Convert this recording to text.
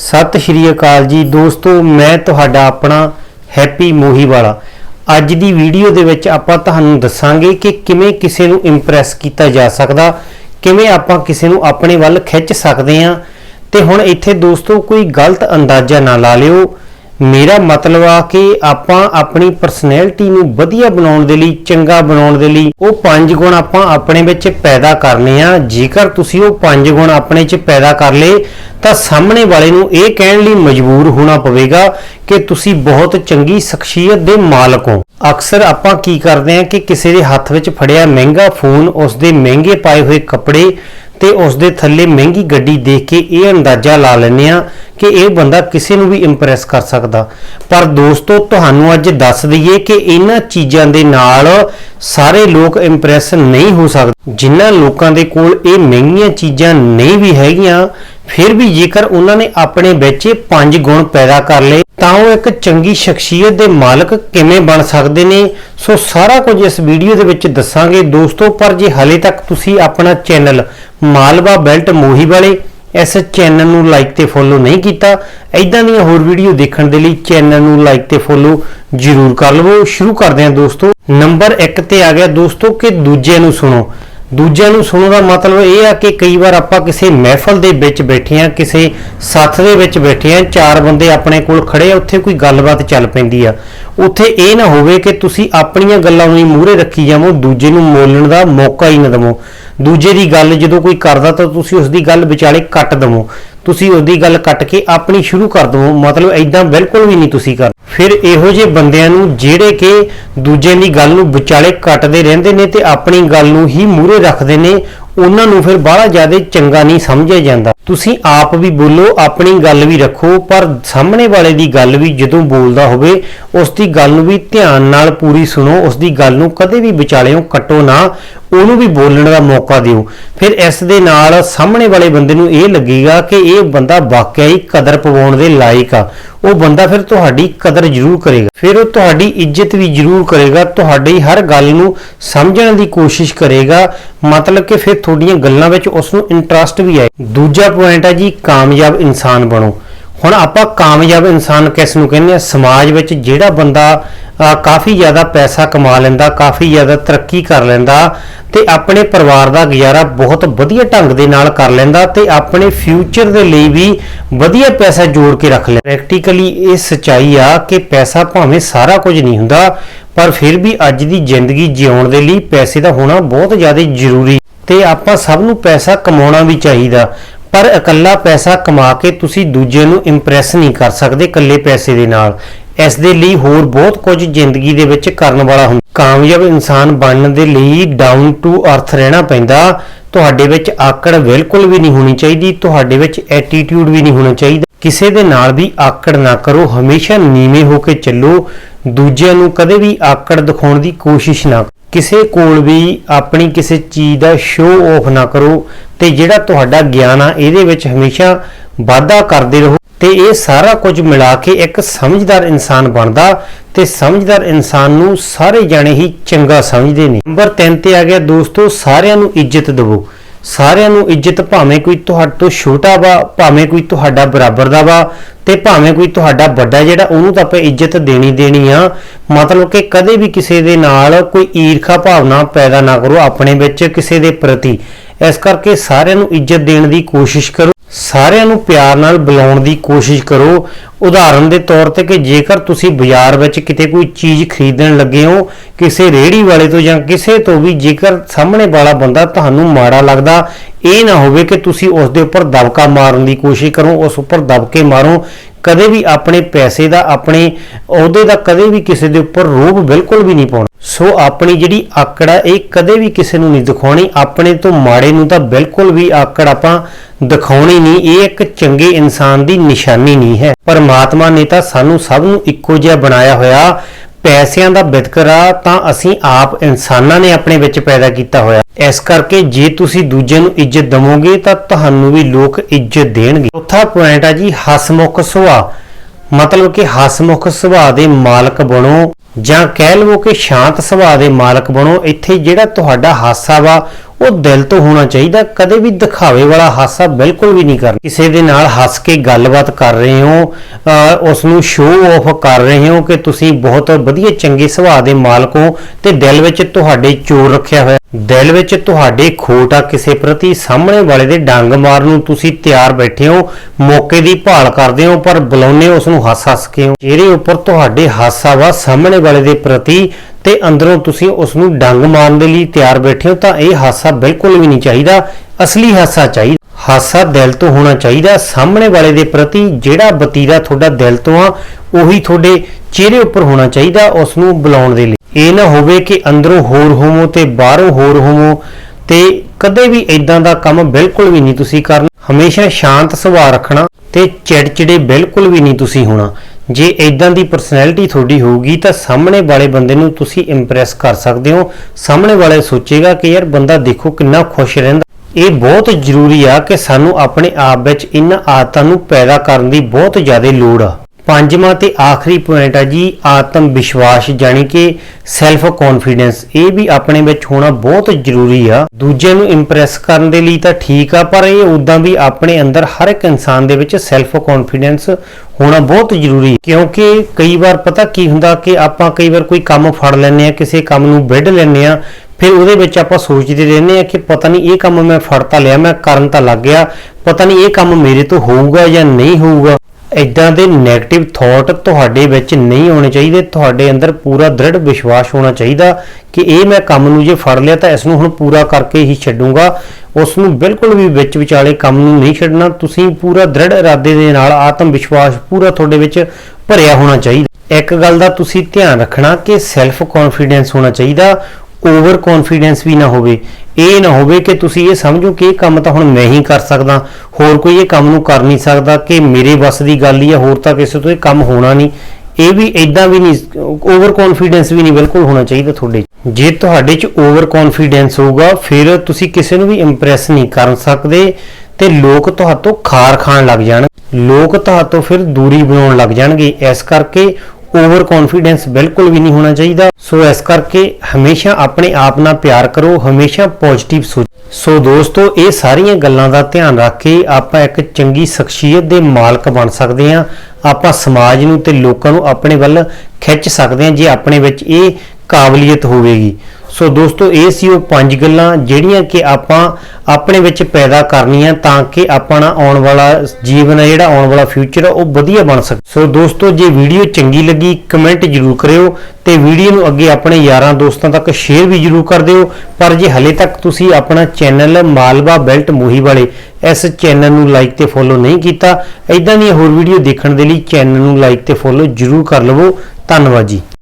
ਸਤਿ ਸ਼੍ਰੀ ਅਕਾਲ ਜੀ ਦੋਸਤੋ, ਮੈਂ ਤੁਹਾਡਾ ਆਪਣਾ ਹੈਪੀ ਮੋਹੀ ਵਾਲਾ। ਅੱਜ ਦੀ ਵੀਡੀਓ ਦੇ ਵਿੱਚ ਆਪਾਂ ਤੁਹਾਨੂੰ ਦੱਸਾਂਗੇ ਕਿ ਕਿਵੇਂ ਕਿਸੇ ਨੂੰ ਇੰਪ੍ਰੈਸ ਕੀਤਾ ਜਾ ਸਕਦਾ, ਕਿਵੇਂ ਆਪਾਂ ਕਿਸੇ ਨੂੰ ਆਪਣੇ ਵੱਲ ਖਿੱਚ ਸਕਦੇ ਹਾਂ। ਤੇ ਹੁਣ ਇੱਥੇ ਦੋਸਤੋ, ਕੋਈ ਗਲਤ ਅੰਦਾਜ਼ਾ ਨਾ ਲਾ ਲਿਓ। ਮੇਰਾ ਮਤਲਬ ਆ ਕਿ ਆਪਾਂ ਆਪਣੀ ਪਰਸਨੈਲਿਟੀ ਨੂੰ ਵਧੀਆ ਬਣਾਉਣ ਦੇ ਲਈ, ਚੰਗਾ ਬਣਾਉਣ ਦੇ ਲਈ, ਉਹ ਪੰਜ ਗੁਣ ਆਪਾਂ ਆਪਣੇ ਵਿੱਚ ਪੈਦਾ ਕਰਨੇ ਆ। ਜੇਕਰ ਤੁਸੀਂ ਉਹ ਪੰਜ ਗੁਣ ਆਪਣੇ 'ਚ ਪੈਦਾ ਕਰ ਲਏ, ਤਾਂ ਸਾਹਮਣੇ ਵਾਲੇ ਨੂੰ ਇਹ ਕਹਿਣ ਲਈ ਮਜਬੂਰ ਹੋਣਾ ਪਵੇਗਾ ਕਿ ਤੁਸੀਂ ਬਹੁਤ ਚੰਗੀ ਸ਼ਖਸੀਅਤ ਦੇ ਮਾਲਕ ਹੋ। ਅਕਸਰ ਆਪਾਂ ਕੀ ਕਰਦੇ ਹਾਂ ਕਿ ਕਿਸੇ ਦੇ ਹੱਥ ਵਿੱਚ ਫੜਿਆ ਮਹਿੰਗਾ ਫੋਨ ਉਸ ਦੇ ਮਹਿੰਗੇ ਪਾਏ ਹੋਏ ਕੱਪੜੇ ਤੇ ਉਸ ਦੇ ਥੱਲੇ ਮਹਿੰਗੀ ਗੱਡੀ ਦੇਖ ਕੇ ਇਹ ਅੰਦਾਜ਼ਾ ਲਾ ਲੈਂਦੇ ਆ ਕਿ ਇਹ ਬੰਦਾ ਕਿਸੇ ਨੂੰ ਵੀ ਇੰਪ੍ਰੈਸ ਕਰ ਸਕਦਾ। ਪਰ ਦੋਸਤੋ, ਤੁਹਾਨੂੰ ਅੱਜ ਦੱਸ ਦਈਏ ਕਿ ਇਹਨਾਂ ਚੀਜ਼ਾਂ ਦੇ ਨਾਲ ਸਾਰੇ ਲੋਕ ਇੰਪ੍ਰੈਸ ਨਹੀਂ ਹੋ ਸਕਦੇ। ਜਿਨ੍ਹਾਂ ਲੋਕਾਂ ਦੇ ਕੋਲ ਇਹ ਮਹਿੰਗੀਆਂ ਚੀਜ਼ਾਂ ਨਹੀਂ ਵੀ ਹੈਗੀਆਂ, ਫਿਰ ਵੀ ਜੇਕਰ ਉਹਨਾਂ ਨੇ ਆਪਣੇ ਵਿੱਚ ਪੰਜ ਗੁਣ ਪੈਦਾ ਕਰ ਲਏ, ਤਾਂ ਉਹ ਇੱਕ ਚੰਗੀ ਸ਼ਖਸੀਅਤ ਦੇ ਮਾਲਕ ਕਿਵੇਂ ਬਣ ਸਕਦੇ ਨੇ? ਸੋ ਸਾਰਾ ਕੁਝ ਇਸ ਵੀਡੀਓ ਦੇ ਵਿੱਚ ਦੱਸਾਂਗੇ ਦੋਸਤੋ, ਪਰ ਜੇ ਹਲੇ ਤੱਕ ਤੁਸੀਂ ਆਪਣਾ ਚੈਨਲ ਮਾਲਵਾ ਬੈਲਟ ਮੋਹੀ ਵਾਲੇ ਇਸ ਚੈਨਲ ਨੂੰ ਲਾਈਕ ਤੇ ਫੋਲੋ ਨਹੀਂ ਕੀਤਾ ਐਦਾਂ ਦੀਆਂ ਹੋਰ ਵੀਡੀਓ ਦੇਖਣ ਦੇ ਲਈ ਚੈਨਲ ਨੂੰ ਲਾਈਕ ਤੇ ਫੋਲੋ ਜ਼ਰੂਰ ਕਰ ਲਵੋ। ਸ਼ੁਰੂ ਕਰਦੇ ਹਾਂ ਦੋਸਤੋ। ਨੰਬਰ 1 ਤੇ ਆ ਗਿਆ ਦੋਸਤੋ ਕਿ ਦੂਜੇ ਨੂੰ ਸੁਣੋ। ਦੂਜਿਆਂ ਨੂੰ ਸੁਣਨ ਦਾ ਮਤਲਬ ਇਹ ਆ ਕਿ ਕਈ ਵਾਰ ਆਪਾਂ ਕਿਸੇ ਮਹਿਫਲ ਦੇ ਵਿੱਚ ਬੈਠੇ ਆ ਕਿਸੇ ਸੱਥ ਦੇ ਵਿੱਚ ਬੈਠੇ ਆ ਚਾਰ ਬੰਦੇ ਆਪਣੇ ਕੋਲ ਖੜੇ ਆ, ਉੱਥੇ ਕੋਈ ਗੱਲਬਾਤ ਚੱਲ ਪੈਂਦੀ ਆ। ਉੱਥੇ ਇਹ ਨਾ ਹੋਵੇ ਕਿ ਤੁਸੀਂ ਆਪਣੀਆਂ ਗੱਲਾਂ ਨੂੰ ਹੀ ਮੂਹਰੇ ਰੱਖੀ ਜਾਵੋ, ਦੂਜੇ ਨੂੰ ਮੋਲਣ ਦਾ ਮੌਕਾ ਹੀ ਨਾ ਦਵੋ। ਦੂਜੇ ਦੀ ਗੱਲ ਜਦੋਂ ਕੋਈ ਕਰਦਾ ਤਾਂ ਤੁਸੀਂ ਉਸ ਦੀ ਗੱਲ ਵਿਚਾਲੇ ਕੱਟ ਦਵੋ। ਤੁਸੀਂ ਉਸ ਦੀ ਗੱਲ ਕੱਟ ਕੇ ਆਪਣੀ ਸ਼ੁਰੂ ਕਰ ਦਵੋ। ਮਤਲਬ ਐਦਾਂ ਬਿਲਕੁਲ ਵੀ ਨਹੀਂ ਤੁਸੀਂ ਕਰ ਫਿਰ ਇਹੋ ਜਿਹੇ ਬੰਦਿਆਂ ਨੂੰ ਜਿਹੜੇ ਕਿ ਦੂਜਿਆਂ ਦੀ ਗੱਲ ਨੂੰ ਵਿਚਾਲੇ ਕੱਟਦੇ ਰਹਿੰਦੇ ਨੇ ਤੇ ਆਪਣੀ ਗੱਲ ਨੂੰ ਹੀ ਮੂਹਰੇ ਰੱਖਦੇ ਨੇ, ਉਹਨਾਂ ਨੂੰ ਫਿਰ ਬਾਹਲਾ ਜ਼ਿਆਦਾ ਚੰਗਾ ਨਹੀਂ ਸਮਝਿਆ ਜਾਂਦਾ। ਤੁਸੀਂ ਆਪ ਵੀ ਬੋਲੋ, ਆਪਣੀ ਗੱਲ ਵੀ ਰੱਖੋ, ਪਰ ਸਾਹਮਣੇ ਵਾਲੇ ਦੀ ਗੱਲ ਵੀ ਜਦੋਂ ਬੋਲਦਾ ਹੋਵੇ, ਉਸ ਦੀ ਗੱਲ ਨੂੰ ਵੀ ਧਿਆਨ ਨਾਲ ਪੂਰੀ ਸੁਣੋ, ਉਸ ਦੀ ਗੱਲ ਨੂੰ ਕਦੇ ਵੀ ਵਿਚਾਲਿਓਂ ਕੱਟੋ ਨਾ। ਉਹਨੂੰ ਵੀ ਬੋਲਣ ਦਾ ਮੌਕਾ ਦਿਓ। ਫਿਰ ਇਸ ਦੇ ਨਾਲ ਸਾਹਮਣੇ ਵਾਲੇ ਬੰਦੇ ਨੂੰ ਇਹ ਲੱਗੇਗਾ ਕਿ ਇਹ ਬੰਦਾ ਵਾਕਿਆ ਹੀ ਕਦਰ ਪਵਾਉਣ ਦੇ ਲਾਇਕ ਆ। ਉਹ ਬੰਦਾ ਫਿਰ ਤੁਹਾਡੀ ਕਦਰ ਜ਼ਰੂਰ ਕਰੇਗਾ। ਫਿਰ ਉਹ ਤੁਹਾਡੀ ਇੱਜ਼ਤ ਵੀ ਜ਼ਰੂਰ ਕਰੇਗਾ। ਤੁਹਾਡੀ ਹਰ ਗੱਲ ਨੂੰ ਸਮਝਣ ਦੀ ਕੋਸ਼ਿਸ਼ ਕਰੇਗਾ। ਮਤਲਬ ਕਿ ਫਿਰ ਤੁਹਾਡੀਆਂ ਗੱਲਾਂ ਵਿੱਚ ਉਸ ਨੂੰ ਇੰਟਰਸਟ ਵੀ ਆਏ। ਦੂਜਾ ਪੁਆਇੰਟ ਆ ਜੀ, ਕਾਮਯਾਬ ਇਨਸਾਨ ਬਣੋ। ਹੁਣ ਆਪਾਂ ਕਾਮਯਾਬ ਇਨਸਾਨ ਕਿਸ ਨੂੰ ਕਹਿੰਦੇ ਆ? ਸਮਾਜ ਵਿੱਚ ਜਿਹੜਾ ਬੰਦਾ ਕਾਫੀ ਜ਼ਿਆਦਾ ਪੈਸਾ ਕਮਾ ਲੈਂਦਾ, ਕਾਫੀ ਜ਼ਿਆਦਾ ਤਰੱਕੀ ਕਰ ਲੈਂਦਾ ਤੇ ਆਪਣੇ ਪਰਿਵਾਰ ਦਾ ਗੁਜ਼ਾਰਾ ਬਹੁਤ ਵਧੀਆ ਢੰਗ ਦੇ ਨਾਲ ਕਰ ਲੈਂਦਾ ਤੇ ਆਪਣੇ ਫਿਊਚਰ ਦੇ ਲਈ ਵੀ ਵਧੀਆ ਪੈਸਾ ਜੋੜ ਕੇ ਰੱਖ ਲੈਂਦਾ। ਪ੍ਰੈਕਟੀਕਲੀ ਇਹ ਸਚਾਈ ਆ ਕਿ ਪੈਸਾ ਭਾਵੇਂ ਸਾਰਾ ਕੁਝ ਨਹੀਂ ਹੁੰਦਾ, ਪਰ ਫਿਰ ਵੀ ਅੱਜ ਦੀ ਜ਼ਿੰਦਗੀ ਜਿਉਣ ਦੇ ਲਈ ਪੈਸੇ ਦਾ ਹੋਣਾ ਬਹੁਤ ਜ਼ਿਆਦਾ ਜ਼ਰੂਰੀ ਤੇ ਆਪਾਂ ਸਭ ਨੂੰ ਪੈਸਾ ਕਮਾਉਣਾ ਵੀ ਚਾਹੀਦਾ। ਪਰ ਇਕੱਲਾ ਪੈਸਾ ਕਮਾ ਕੇ ਤੁਸੀਂ ਦੂਜੇ ਨੂੰ ਇੰਪ੍ਰੈਸ ਨਹੀਂ ਕਰ ਸਕਦੇ ਇਕੱਲੇ ਪੈਸੇ ਦੇ ਨਾਲ। ਇਸ ਦੇ ਲਈ ਹੋਰ ਬਹੁਤ ਕੁਝ ਜ਼ਿੰਦਗੀ ਦੇ ਵਿੱਚ ਕਰਨ ਵਾਲਾ ਹੁੰਦਾ। ਕਾਮਯਾਬ ਇਨਸਾਨ ਬਣਨ ਦੇ ਲਈ ਡਾਊਨ ਟੂ ਅਰਥ ਰਹਿਣਾ ਪੈਂਦਾ। ਤੁਹਾਡੇ ਵਿੱਚ ਆਕੜ ਬਿਲਕੁਲ ਵੀ ਨਹੀਂ ਹੋਣੀ ਚਾਹੀਦੀ। ਤੁਹਾਡੇ ਵਿੱਚ ਐਟੀਟਿਊਡ ਵੀ ਨਹੀਂ ਹੋਣਾ ਚਾਹੀਦਾ। ਕਿਸੇ ਦੇ ਨਾਲ ਵੀ ਆਕੜ ਨਾ ਕਰੋ। ਹਮੇਸ਼ਾ ਨੀਵੇਂ ਹੋ ਕੇ ਚੱਲੋ। ਦੂਜਿਆਂ ਨੂੰ ਕਦੇ ਵੀ ਆਕੜ ਦਿਖਾਉਣ ਦੀ ਕੋਸ਼ਿਸ਼ ਨਾ ਕਰੋ। ਕਿਸੇ ਕੋਲ ਵੀ ਆਪਣੀ ਕਿਸੇ ਚੀਜ਼ ਦਾ ਸ਼ੋਅ ਆਫ ਨਾ ਕਰੋ ਤੇ ਜਿਹੜਾ ਤੁਹਾਡਾ ਗਿਆਨ ਆ, ਇਹਦੇ ਵਿੱਚ ਹਮੇਸ਼ਾ ਵਾਧਾ ਕਰਦੇ ਰਹੋ ਤੇ ਇਹ ਸਾਰਾ ਕੁਝ ਮਿਲਾ ਕੇ ਇੱਕ ਸਮਝਦਾਰ ਇਨਸਾਨ ਬਣਦਾ ਤੇ ਸਮਝਦਾਰ ਇਨਸਾਨ ਨੂੰ ਸਾਰੇ ਜਾਣੇ ਹੀ ਚੰਗਾ ਸਮਝਦੇ ਨੇ। ਨੰਬਰ 3 ਤੇ ਆ ਗਿਆ, ਦੋਸਤੋ, ਸਾਰਿਆਂ ਨੂੰ ਇੱਜ਼ਤ ਦਿਵੋ। ਸਾਰਿਆਂ ਨੂੰ ਇੱਜ਼ਤ ਭਾਵੇਂ ਕੋਈ ਤੁਹਾਡੇ ਤੋਂ ਛੋਟਾ ਵਾ, ਭਾਵੇਂ ਕੋਈ ਤੁਹਾਡਾ ਬਰਾਬਰ ਦਾ ਵਾ ਤੇ ਭਾਵੇਂ ਕੋਈ ਤੁਹਾਡਾ ਵੱਡਾ ਜਿਹੜਾ ਉਹਨੂੰ ਤਾਂ ਆਪਾਂ ਇੱਜ਼ਤ ਦੇਣੀ ਦੇਣੀ ਆ। ਮਤਲਬ ਕਿ ਕਦੇ ਵੀ ਕਿਸੇ ਦੇ ਨਾਲ ਕੋਈ ਈਰਖਾ ਭਾਵਨਾ ਪੈਦਾ ਨਾ ਕਰੋ ਆਪਣੇ ਵਿੱਚ, ਕਿਸੇ ਦੇ ਪ੍ਰਤੀ। ਇਸ ਕਰਕੇ ਸਾਰਿਆਂ ਨੂੰ ਇੱਜ਼ਤ ਦੇਣ ਦੀ ਕੋਸ਼ਿਸ਼ ਕਰੋ, ਸਾਰਿਆਂ ਨੂੰ ਪਿਆਰ ਨਾਲ ਬੁਲਾਉਣ ਦੀ ਕੋਸ਼ਿਸ਼ ਕਰੋ। ਉਦਾਹਰਨ ਦੇ ਤੌਰ ਤੇ ਕਿ ਜੇਕਰ ਤੁਸੀਂ ਬਾਜ਼ਾਰ ਵਿੱਚ ਕਿਤੇ ਕੋਈ ਚੀਜ਼ ਖਰੀਦਣ ਲੱਗੇ ਹੋ, ਕਿਸੇ ਰੇਹੜੀ ਵਾਲੇ ਤੋਂ ਜਾਂ ਕਿਸੇ ਤੋਂ ਵੀ, ਜੇਕਰ ਸਾਹਮਣੇ ਵਾਲਾ ਬੰਦਾ ਤੁਹਾਨੂੰ ਮਾੜਾ ਲੱਗਦਾ, ਇਹ ਨਾ ਹੋਵੇ ਕਿ ਤੁਸੀਂ ਉਸ ਦੇ ਉੱਪਰ ਦਬਕਾ ਮਾਰਨ ਦੀ ਕੋਸ਼ਿਸ਼ ਕਰੋ, ਉਸ ਉੱਪਰ ਦਬਕੇ ਮਾਰੋ। ਕਦੇ ਵੀ ਆਪਣੇ ਪੈਸੇ ਦਾ, ਆਪਣੇ ਅਹੁਦੇ ਦਾ ਕਦੇ ਵੀ ਕਿਸੇ ਦੇ ਉੱਪਰ ਰੋਬ ਬਿਲਕੁਲ ਵੀ ਨਹੀਂ ਪਾਉਣਾ। ਸੋ ਆਪਣੀ ਜਿਹੜੀ ਆਕੜ ਹੈ ਇਹ ਕਦੇ ਵੀ ਕਿਸੇ ਨੂੰ ਨਹੀਂ ਦਿਖਾਉਣੀ। ਆਪਣੇ ਤੋਂ ਮਾੜੇ ਨੂੰ ਤਾਂ ਬਿਲਕੁਲ ਵੀ ਆਕੜ ਆਪਾਂ ਦਿਖਾਉਣੀ ਨਹੀਂ। ਇਹ ਇੱਕ ਚੰਗੇ ਇਨਸਾਨ ਦੀ ਨਿਸ਼ਾਨੀ ਨਹੀਂ ਹੈ। ਪਰਮਾਤਮਾ ਨੇ ਤਾਂ ਸਾਨੂੰ ਸਭ ਨੂੰ ਇੱਕੋ ਜਿਹਾ ਬਣਾਇਆ ਹੋਇਆ ਪੈਸਿਆਂ ਦਾ ਵਿਤਕਰਾ ਤਾਂ ਅਸੀਂ ਆਪ ਇਨਸਾਨਾਂ ਨੇ ਆਪਣੇ ਵਿੱਚ ਪੈਦਾ ਕੀਤਾ ਹੋਇਆ। ਇਸ ਕਰਕੇ ਜੇ ਤੁਸੀਂ ਦੂਜੇ ਨੂੰ ਇੱਜ਼ਤ ਦਵੋਗੇ ਤਾਂ ਤੁਹਾਨੂੰ ਵੀ ਲੋਕ ਇੱਜ਼ਤ ਦੇਣਗੇ। ਚੌਥਾ ਪੁਆਇੰਟ ਆ ਜੀ ਹਸਮੁਖ ਸੁਭਾਅ। ਮਤਲਬ ਕਿ ਹਸਮੁਖ ਸੁਭਾਅ ਦੇ ਮਾਲਕ ਬਣੋ। ਜਾਂ ਕਹਿ ਲਵੋ ਕਿ ਸ਼ਾਂਤ ਸੁਭਾਅ ਦੇ ਮਾਲਕ ਬਣੋ, ਇੱਥੇ ਜਿਹੜਾ ਤੁਹਾਡਾ ਹਾਸਾ ਵਾ, ਉਹ ਦਿਲ ਤੋਂ ਹੋਣਾ ਚਾਹੀਦਾ। ਕਦੇ ਵੀ ਦਿਖਾਵੇ ਵਾਲਾ ਹਾਸਾ ਬਿਲਕੁਲ ਵੀ ਨਹੀਂ ਕਰਨਾ। ਕਿਸੇ ਦੇ ਨਾਲ ਹੱਸ ਕੇ ਗੱਲਬਾਤ ਕਰ ਰਹੇ ਹੋ, ਅਹ ਉਸ ਨੂੰ ਸ਼ੋਅ ਆਫ ਕਰ ਰਹੇ ਹੋ ਕਿ ਤੁਸੀਂ ਬਹੁਤ ਵਧੀਆ ਚੰਗੇ ਸੁਭਾਅ ਦੇ ਮਾਲਕ ਹੋ ਤੇ ਦਿਲ ਵਿੱਚ ਤੁਹਾਡੇ ਚੋਰ ਰੱਖਿਆ ਹੋਇਆ ਦਿਲ ਵਿੱਚ ਤੁਹਾਡੇ ਖੋਟ ਆ ਕਿਸੇ ਪ੍ਰਤੀ, ਸਾਹਮਣੇ ਵਾਲੇ ਦੇ ਡੰਗ ਮਾਰਨ ਨੂੰ ਤੁਸੀਂ ਤਿਆਰ ਬੈਠੇ ਹੋ, ਮੌਕੇ ਦੀ ਭਾਲ ਕਰਦੇ ਹੋ, ਪਰ ਬੁਲਾਉਨੇ ਉਸ ਨੂੰ ਹੱਸ ਹੱਸ ਕੇ ਹੋ। ਚਿਹਰੇ ਉੱਪਰ ਤੁਹਾਡੇ ਹਾਸਾ ਵਾ, ਸਾਹਮਣੇ ਵਾਲੇ ਦੇ ਪ੍ਰਤੀ ਤੇ ਅੰਦਰੋਂ ਤੁਸੀਂ ਉਸ ਨੂੰ ਡੰਗ ਮਾਰਨ ਦੇ ਲਈ ਤਿਆਰ ਬੈਠੇ ਹੋ, ਤਾਂ ਇਹ ਹਾਸਾ ਬਿਲਕੁਲ ਵੀ ਨਹੀਂ ਚਾਹੀਦਾ। ਅਸਲੀ ਹਾਸਾ ਚਾਹੀਦਾ। ਹਾਸਾ ਦਿਲ ਤੋਂ ਹੋਣਾ ਚਾਹੀਦਾ। ਸਾਹਮਣੇ ਵਾਲੇ ਦੇ ਪ੍ਰਤੀ ਜਿਹੜਾ ਬਤੀਰਾ ਤੁਹਾਡਾ ਦਿਲ ਤੋਂ ਆ, ਉਹੀ ਤੁਹਾਡੇ ਚਿਹਰੇ ਉੱਪਰ ਹੋਣਾ ਚਾਹੀਦਾ ਉਸ ਨੂੰ ਬੁਲਾਉਣ ਦੇ ਲਈ। ਇਹ ਨਾ ਹੋਵੇ ਕਿ ਅੰਦਰੋਂ ਹੋਰ ਹੋਵੋ ਤੇ ਬਾਹਰੋਂ ਹੋਰ ਹੋਵੋ ਤੇ ਕਦੇ ਵੀ ਇਦਾਂ ਦਾ ਕੰਮ ਬਿਲਕੁਲ ਵੀ ਨਹੀਂ ਤੁਸੀਂ ਕਰਨਾ। ਹਮੇਸ਼ਾ ਸ਼ਾਂਤ ਸੁਭਾਅ ਰੱਖਣਾ ਤੇ ਚਿੜਚਿੜੇ ਬਿਲਕੁਲ ਵੀ ਨਹੀਂ ਤੁਸੀਂ ਹੋਣਾ। ਜੇ ਇਦਾਂ ਦੀ ਪਰਸਨੈਲਿਟੀ ਤੁਹਾਡੀ ਹੋਊਗੀ ਤਾਂ ਸਾਹਮਣੇ ਵਾਲੇ ਬੰਦੇ ਨੂੰ ਤੁਸੀਂ ਇੰਪ੍ਰੈਸ ਕਰ ਸਕਦੇ ਹੋ। ਸਾਹਮਣੇ ਵਾਲੇ ਸੋਚੇਗਾ ਕਿ ਯਾਰ ਬੰਦਾ ਦੇਖੋ ਕਿੰਨਾ ਖੁਸ਼ ਰਹਿੰਦਾ। ਇਹ ਬਹੁਤ ਜ਼ਰੂਰੀ ਆ ਕਿ ਸਾਨੂੰ ਆਪਣੇ ਆਪ ਵਿੱਚ ਇਹਨਾਂ ਆਦਤਾਂ ਨੂੰ ਪੈਦਾ ਕਰਨ ਦੀ ਬਹੁਤ ਜ਼ਿਆਦਾ ਲੋੜ ਆ। ਪੰਜਵਾਂ ਤੇ ਆਖਰੀ ਪੁਆਇੰਟ ਆ ਜੀ, ਆਤਮ ਵਿਸ਼ਵਾਸ ਯਾਨੀ ਕਿ ਸੈਲਫ ਕੌਨਫੀਡੈਂਸ ਇਹ ਵੀ ਆਪਣੇ ਵਿੱਚ ਹੋਣਾ ਬਹੁਤ ਜ਼ਰੂਰੀ ਆ। ਦੂਜਿਆਂ ਨੂੰ ਇੰਪ੍ਰੈਸ ਕਰਨ ਦੇ ਲਈ ਤਾਂ ਠੀਕ ਆ, ਪਰ ਇਹ ਉਦਾਂ ਵੀ ਆਪਣੇ ਅੰਦਰ ਹਰ ਇੱਕ ਇਨਸਾਨ ਦੇ ਵਿੱਚ ਸੈਲਫ ਕੌਨਫੀਡੈਂਸ ਹੋਣਾ ਬਹੁਤ ਜ਼ਰੂਰੀ। ਕਿਉਂਕਿ ਕਈ ਵਾਰ ਪਤਾ ਕੀ ਹੁੰਦਾ ਕਿ ਆਪਾਂ ਕਈ ਵਾਰ ਕੋਈ ਕੰਮ ਫੜ ਲੈਂਦੇ ਆ ਕਿਸੇ ਕੰਮ ਨੂੰ ਵਿੱਢ ਲੈਂਦੇ ਆ ਫਿਰ ਉਹਦੇ ਵਿੱਚ ਆਪਾਂ ਸੋਚਦੇ ਰਹਿੰਦੇ ਆ ਕਿ ਪਤਾ ਨਹੀਂ ਇਹ ਕੰਮ ਮੈਂ ਫੜ ਤਾਂ ਲਿਆ, ਮੈਂ ਕਰਨ ਤਾਂ ਲੱਗ ਗਿਆ, ਪਤਾ ਨਹੀਂ ਇਹ ਕੰਮ ਮੇਰੇ ਤੋਂ ਹੋਊਗਾ ਜਾਂ ਨਹੀਂ ਹੋਊਗਾ। ਇਦਾਂ ਦੇ 네ਗੇਟਿਵ ਥਾਟ ਤੁਹਾਡੇ ਵਿੱਚ ਨਹੀਂ ਹੋਣੇ ਚਾਹੀਦੇ, ਤੁਹਾਡੇ ਅੰਦਰ ਪੂਰਾ ਦ੍ਰਿੜ ਵਿਸ਼ਵਾਸ ਹੋਣਾ ਚਾਹੀਦਾ ਕਿ ਇਹ ਮੈਂ ਕੰਮ ਨੂੰ ਜੇ ਫੜ ਲਿਆ ਤਾਂ ਇਸ ਨੂੰ ਹੁਣ ਪੂਰਾ ਕਰਕੇ ਹੀ ਛੱਡੂੰਗਾ। ਉਸ ਨੂੰ ਬਿਲਕੁਲ ਵੀ ਵਿੱਚ ਵਿਚਾਲੇ ਕੰਮ ਨੂੰ ਨਹੀਂ ਛੱਡਣਾ। ਤੁਸੀਂ ਪੂਰਾ ਦ੍ਰਿੜ ਇਰਾਦੇ ਦੇ ਨਾਲ ਆਤਮ ਵਿਸ਼ਵਾਸ ਪੂਰਾ ਤੁਹਾਡੇ ਵਿੱਚ ਭਰਿਆ ਹੋਣਾ ਚਾਹੀਦਾ। ਇੱਕ ਗੱਲ ਦਾ ਤੁਸੀਂ ਧਿਆਨ ਰੱਖਣਾ ਕਿ ਸੈਲਫ ਕੌਨਫੀਡੈਂਸ ਹੋਣਾ ਚਾਹੀਦਾ। ਓਵਰ ਕੌਨਫੀਡੈਂਸ ਵੀ ਨਾ ਹੋਵੇ। ਇਹ ਨਾ ਹੋਵੇ ਕਿ ਤੁਸੀਂ ਇਹ ਸਮਝੋ ਕਿ ਇਹ ਕੰਮ ਤਾਂ ਹੁਣ ਮੈਂ ਹੀ ਕਰ ਸਕਦਾ। ਹੋਰ ਕੋਈ ਇਹ ਕੰਮ ਨੂੰ ਕਰ ਨਹੀਂ ਸਕਦਾ ਕਿ ਮੇਰੇ ਵੱਸ ਦੀ ਗੱਲ ਹੀ ਆ, ਹੋਰ ਤਾਂ ਕਿਸੇ ਤੋਂ ਇਹ ਕੰਮ ਹੋਣਾ ਨਹੀਂ। ਇਹ ਵੀ ਇਦਾਂ ਵੀ ਨਹੀਂ ਓਵਰ ਕੌਨਫੀਡੈਂਸ ਵੀ ਨਹੀਂ ਬਿਲਕੁਲ ਹੋਣਾ ਚਾਹੀਦਾ ਤੁਹਾਡੇ ਜੇ ਤੁਹਾਡੇ 'ਚ ਓਵਰ ਕੌਨਫੀਡੈਂਸ ਹੋਊਗਾ, ਫਿਰ ਤੁਸੀਂ ਕਿਸੇ ਨੂੰ ਵੀ ਇੰਪ੍ਰੈਸ ਨਹੀਂ ਕਰ ਸਕਦੇ ਤੇ ਲੋਕ ਤੁਹਾਤੋਂ ਖਾਰ ਖਾਣ ਲੱਗ ਜਾਣ। ਲੋਕ ਤੁਹਾਤੋਂ ਫਿਰ ਦੂਰੀ ਬਣਾਉਣ ਲੱਗ ਜਾਣਗੇ। ਇਸ ਕਰਕੇ ਓਵਰ ਕੌਨਫੀਡੈਂਸ ਬਿਲਕੁਲ ਵੀ ਨਹੀਂ ਹੋਣਾ ਚਾਹੀਦਾ। ਸੋ ਇਸ ਕਰਕੇ ਹਮੇਸ਼ਾ ਆਪਣੇ ਆਪ ਨਾਲ ਪਿਆਰ ਕਰੋ, ਹਮੇਸ਼ਾ ਪੋਜ਼ਿਟਿਵ ਸੋਚੋ। ਸੋ ਦੋਸਤੋ, ਇਹ ਸਾਰੀਆਂ ਗੱਲਾਂ ਦਾ ਧਿਆਨ ਰੱਖ ਕੇ ਆਪਾਂ ਇੱਕ ਚੰਗੀ ਸ਼ਖਸੀਅਤ ਦੇ ਮਾਲਕ ਬਣ ਸਕਦੇ ਹਾਂ। ਆਪਾਂ ਸਮਾਜ ਨੂੰ ਤੇ ਲੋਕਾਂ ਨੂੰ ਆਪਣੇ ਵੱਲ ਖਿੱਚ ਸਕਦੇ ਹਾਂ। ਜੇ ਆਪਣੇ ਵਿੱਚ ਇਹ ਕਾਬਲੀਅਤ ਹੋਵੇਗੀ। ਸੋ ਦੋਸਤੋ, ਇਹ ਸੀ ਉਹ ਪੰਜ ਗੱਲਾਂ ਜਿਹੜੀਆਂ ਕਿ ਆਪਾਂ ਆਪਣੇ ਵਿੱਚ ਪੈਦਾ ਕਰਨੀਆਂ ਤਾਂ ਕਿ ਆਪਣਾ ਆਉਣ ਵਾਲਾ ਜੀਵਨ ਹੈ ਜਿਹੜਾ ਆਉਣ ਵਾਲਾ ਫਿਊਚਰ ਹੈ ਉਹ ਵਧੀਆ ਬਣ ਸਕੇ। ਸੋ ਦੋਸਤੋ, ਜੇ ਵੀਡੀਓ ਚੰਗੀ ਲੱਗੀ ਕਮੈਂਟ ਜਰੂਰ ਕਰਿਓ ਤੇ ਵੀਡੀਓ ਨੂੰ ਅੱਗੇ ਆਪਣੇ ਯਾਰਾਂ ਦੋਸਤਾਂ ਤੱਕ ਸ਼ੇਅਰ ਵੀ ਜਰੂਰ ਕਰ ਦਿਓ। ਪਰ ਜੇ ਹਲੇ ਤੱਕ ਤੁਸੀਂ ਆਪਣਾ ਚੈਨਲ ਮਾਲਵਾ ਬੈਲਟ ਮੋਹੀ ਵਾਲੇ ਇਸ ਚੈਨਲ ਨੂੰ ਲਾਈਕ ਤੇ ਫੋਲੋ ਨਹੀਂ ਕੀਤਾ ਐਦਾਂ ਦੀਆਂ ਹੋਰ ਵੀਡੀਓ ਦੇਖਣ ਦੇ ਲਈ ਚੈਨਲ ਨੂੰ ਲਾਈਕ ਤੇ ਫੋਲੋ ਜਰੂਰ ਕਰ ਲਵੋ। ਧੰਨਵਾਦ ਜੀ।